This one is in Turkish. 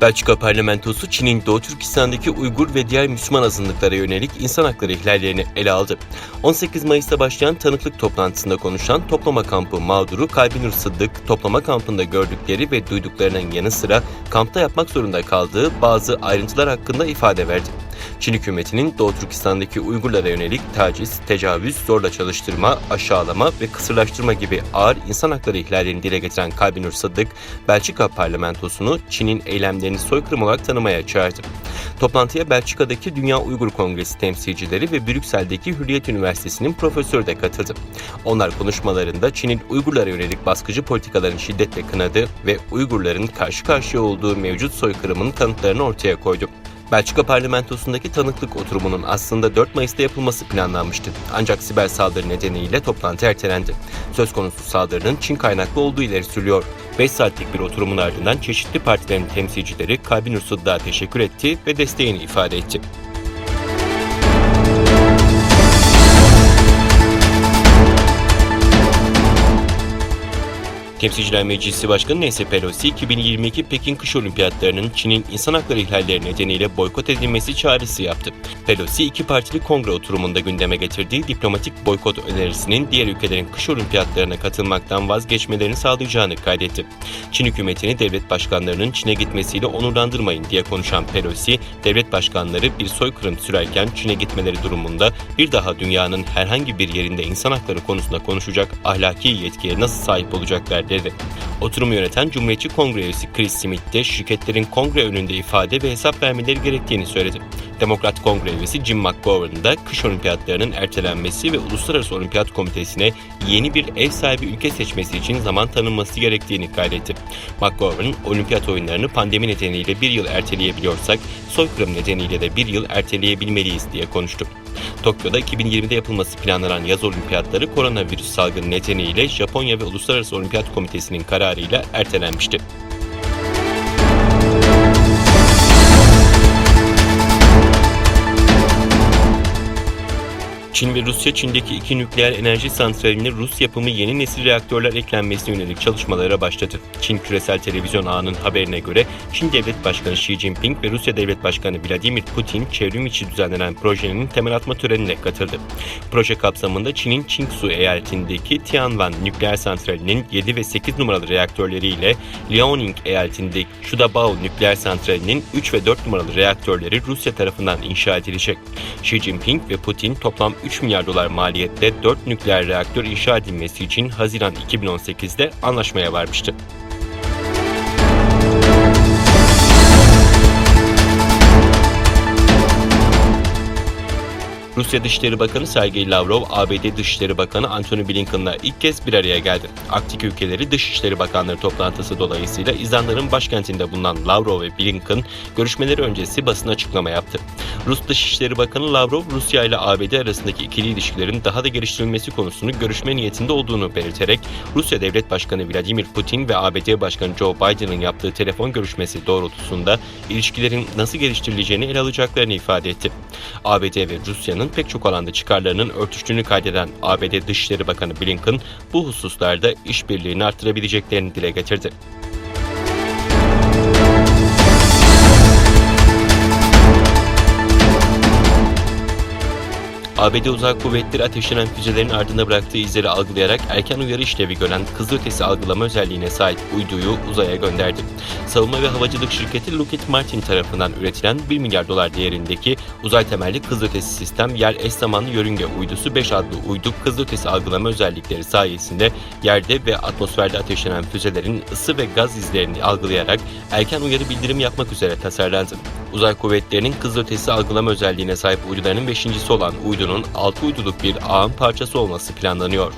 Belçika parlamentosu Çin'in Doğu Türkistan'daki Uygur ve diğer Müslüman azınlıklara yönelik insan hakları ihlallerini ele aldı. 18 Mayıs'ta başlayan tanıklık toplantısında konuşan toplama kampı mağduru Kalbinur Sıddık, toplama kampında gördükleri ve duyduklarının yanı sıra kampta yapmak zorunda kaldığı bazı ayrıntılar hakkında ifade verdi. Çin hükümetinin Doğu Türkistan'daki Uygurlara yönelik taciz, tecavüz, zorla çalıştırma, aşağılama ve kısırlaştırma gibi ağır insan hakları ihlallerini dile getiren Kalbinur Sıddık, Belçika parlamentosunu Çin'in eylemlerini soykırım olarak tanımaya çağırdı. Toplantıya Belçika'daki Dünya Uygur Kongresi temsilcileri ve Brüksel'deki Hürriyet Üniversitesi'nin profesörü de katıldı. Onlar konuşmalarında Çin'in Uygurlara yönelik baskıcı politikalarını şiddetle kınadı ve Uygurların karşı karşıya olduğu mevcut soykırımın kanıtlarını ortaya koydu. Belçika parlamentosundaki tanıklık oturumunun aslında 4 Mayıs'ta yapılması planlanmıştı. Ancak siber saldırı nedeniyle toplantı ertelendi. Söz konusu saldırının Çin kaynaklı olduğu ileri sürülüyor. 5 saatlik bir oturumun ardından çeşitli partilerin temsilcileri Kalbinur Sıddık'a teşekkür etti ve desteğini ifade etti. Temsilciler Meclisi Başkanı Nancy Pelosi, 2022 Pekin Kış Olimpiyatlarının Çin'in insan hakları ihlalleri nedeniyle boykot edilmesi çağrısı yaptı. Pelosi, iki partili kongre oturumunda gündeme getirdiği diplomatik boykot önerisinin diğer ülkelerin kış olimpiyatlarına katılmaktan vazgeçmelerini sağlayacağını kaydetti. Çin hükümetini devlet başkanlarının Çin'e gitmesiyle onurlandırmayın diye konuşan Pelosi, devlet başkanları bir soykırım sürerken Çin'e gitmeleri durumunda bir daha dünyanın herhangi bir yerinde insan hakları konusunda konuşacak ahlaki yetkiye nasıl sahip olacaklar dedi. Oturumu yöneten Cumhuriyetçi Kongre üyesi Chris Smith de şirketlerin kongre önünde ifade ve hesap vermeleri gerektiğini söyledi. Demokrat Kongre üyesi Jim McGovern da kış olimpiyatlarının ertelenmesi ve Uluslararası Olimpiyat Komitesi'ne yeni bir ev sahibi ülke seçmesi için zaman tanınması gerektiğini kaydetti. McGovern, olimpiyat oyunlarını pandemi nedeniyle bir yıl erteleyebiliyorsak, soykırım nedeniyle de bir yıl erteleyebilmeliyiz diye konuştu. Tokyo'da 2020'de yapılması planlanan yaz olimpiyatları koronavirüs salgını nedeniyle Japonya ve Uluslararası Olimpiyat Komitesi'nin kararıyla ertelenmişti. Çin ve Rusya Çin'deki iki nükleer enerji santraline Rus yapımı yeni nesil reaktörler eklenmesine yönelik çalışmalara başladı. Çin küresel televizyon ağının haberine göre Çin Devlet Başkanı Xi Jinping ve Rusya Devlet Başkanı Vladimir Putin çevrim içi düzenlenen projenin temel atma törenine katıldı. Proje kapsamında Çin'in Qingsu eyaletindeki Tianwan nükleer santralinin 7 ve 8 numaralı reaktörleriyle Liaoning eyaletindeki Shudabao nükleer santralinin 3 ve 4 numaralı reaktörleri Rusya tarafından inşa edilecek. Xi Jinping ve Putin toplam 3 milyar dolar maliyette 4 nükleer reaktör inşa edilmesi için Haziran 2018'de anlaşmaya varmıştı. Rusya Dışişleri Bakanı Sergey Lavrov, ABD Dışişleri Bakanı Antony Blinken'la ilk kez bir araya geldi. Arktik ülkeleri Dışişleri Bakanları toplantısı dolayısıyla İzlanda'nın başkentinde bulunan Lavrov ve Blinken görüşmeleri öncesi basın açıklama yaptı. Rus Dışişleri Bakanı Lavrov, Rusya ile ABD arasındaki ikili ilişkilerin daha da geliştirilmesi konusunu görüşme niyetinde olduğunu belirterek, Rusya Devlet Başkanı Vladimir Putin ve ABD Başkanı Joe Biden'ın yaptığı telefon görüşmesi doğrultusunda ilişkilerin nasıl geliştirileceğini ele alacaklarını ifade etti. ABD ve Rusya'nın pek çok alanda çıkarlarının örtüştüğünü kaydeden ABD Dışişleri Bakanı Blinken bu hususlarda işbirliğini artırabileceklerini dile getirdi. ABD Uzak Kuvvetleri ateşlenen füzelerin ardında bıraktığı izleri algılayarak erken uyarı işlevi gören kızılötesi algılama özelliğine sahip uyduyu uzaya gönderdi. Savunma ve havacılık şirketi Lockheed Martin tarafından üretilen 1 milyar dolar değerindeki uzay temelli kızılötesi sistem yer eş zamanlı yörünge uydusu 5 adlı uydu kızılötesi algılama özellikleri sayesinde yerde ve atmosferde ateşlenen füzelerin ısı ve gaz izlerini algılayarak erken uyarı bildirim yapmak üzere tasarlandı. Uzay kuvvetlerinin kızılötesi algılama özelliğine sahip uydularının beşincisi olan uydunun 6 uyduluk bir ağın parçası olması planlanıyor.